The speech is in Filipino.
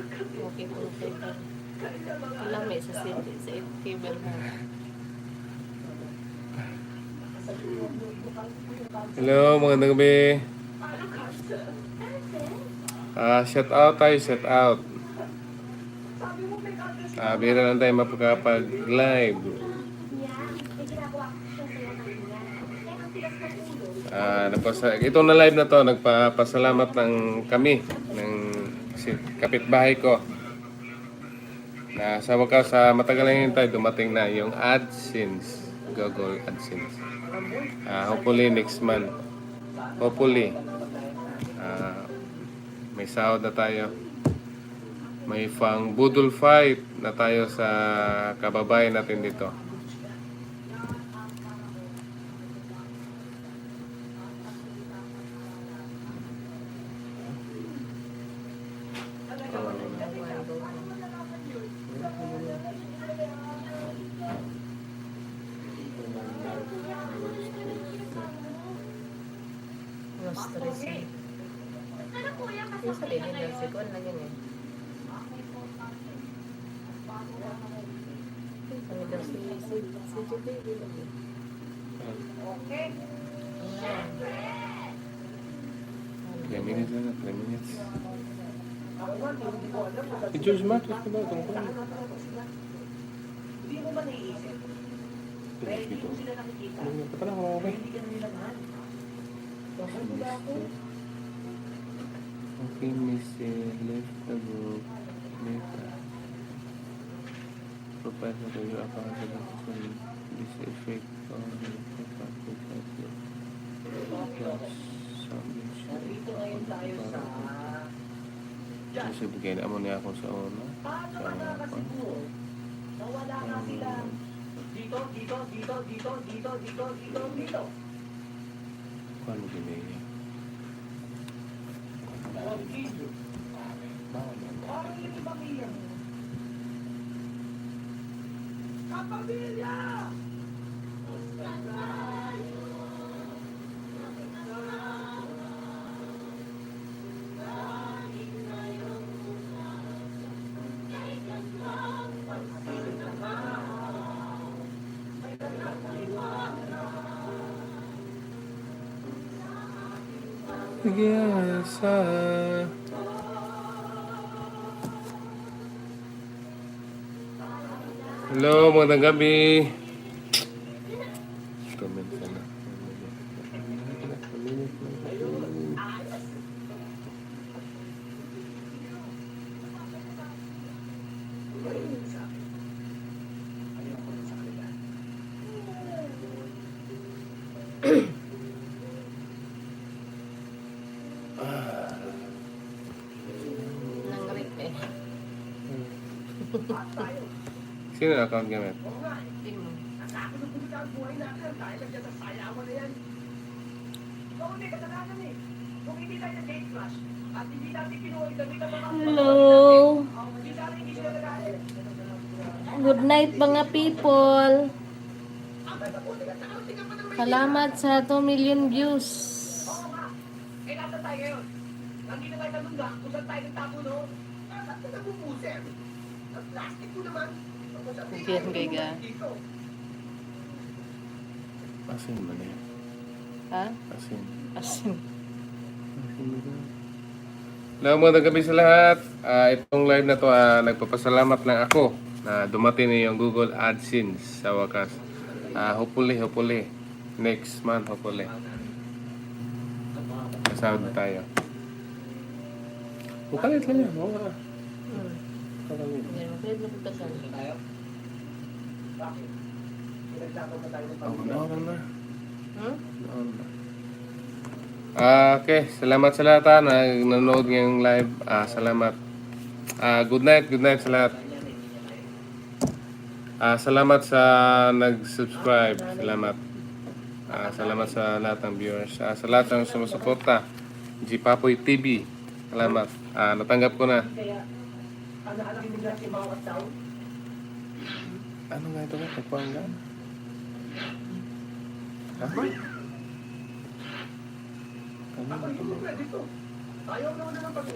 Okay po. Alam may sa city, sa cable. Hello, magandang gabi. Ah, shout out tayo, shout out. Ah, bira lang tayo mapagkapag-live. Ah, napasa ito na live na to, nagpapasalamat ng kami ng si kapitbahay ko. Na sa wakas sa matagal na hintay dumating na yung AdSense, Google AdSense. Ah, hopefully next month. Hopefully. Ah, may sahod na tayo. May pang budol fight na tayo sa kababayan natin dito. Yung sa lady lang si Kwan na ganyan. Yung sa lady si si si JB lagi. Ilang minutes lang, 3 minutes. Si George Matos pa ba? Itong kwan. Pilis dito. Ano yun? Pala ako okay. Okay, Miss eh, left the group. Later. Professor, do you accountable for this effect on the profile plus some Kasi bigay na mo niya ako sa una. Sa apa? Nawala nga sila. Dito, dito, dito, dito, dito, dito, dito, dito. Kung ano Parang yung pamilya mo. Kapamilya! Nag-iasa. Hello, magandang gabi. Comment ka na. Nang rip eh. Sino ang account gamit? Na tayo Hello. Good night mga people. Salamat sa 2 million views. Eh, tayo? Nandito tayo sa bunda, kung saan tayo nagtapo no? Saan ka nagpupuser? Ang plastic ko naman. Tapos ang Hindi yan, Gayga. dito. Asin ba na yan? Ha? Asin. Asin. Hello, magandang gabi sa lahat. Ah, itong live na to, ah, nagpapasalamat lang ako na dumating na yung Google AdSense sa wakas. Ah, hopefully, hopefully. Next month, hopefully. Kasahod na tayo. Bukalit lang yan. Oo Ah, okay, salamat sa lahat ha, na nanonood ngayong live. Ah, salamat. Ah, good night, good night sa lahat. Ah, salamat sa nag-subscribe. Salamat. Ah, salamat sa lahat ng viewers. Ah, sa lahat ng sumusuporta. G Papoy TV. Salamat. Ah, natanggap ko na. Nakalaki nila si bawat tao, Ano nga ito? Pagpanggan? Ha? Ano pwede ito, ayaw naman na ng pag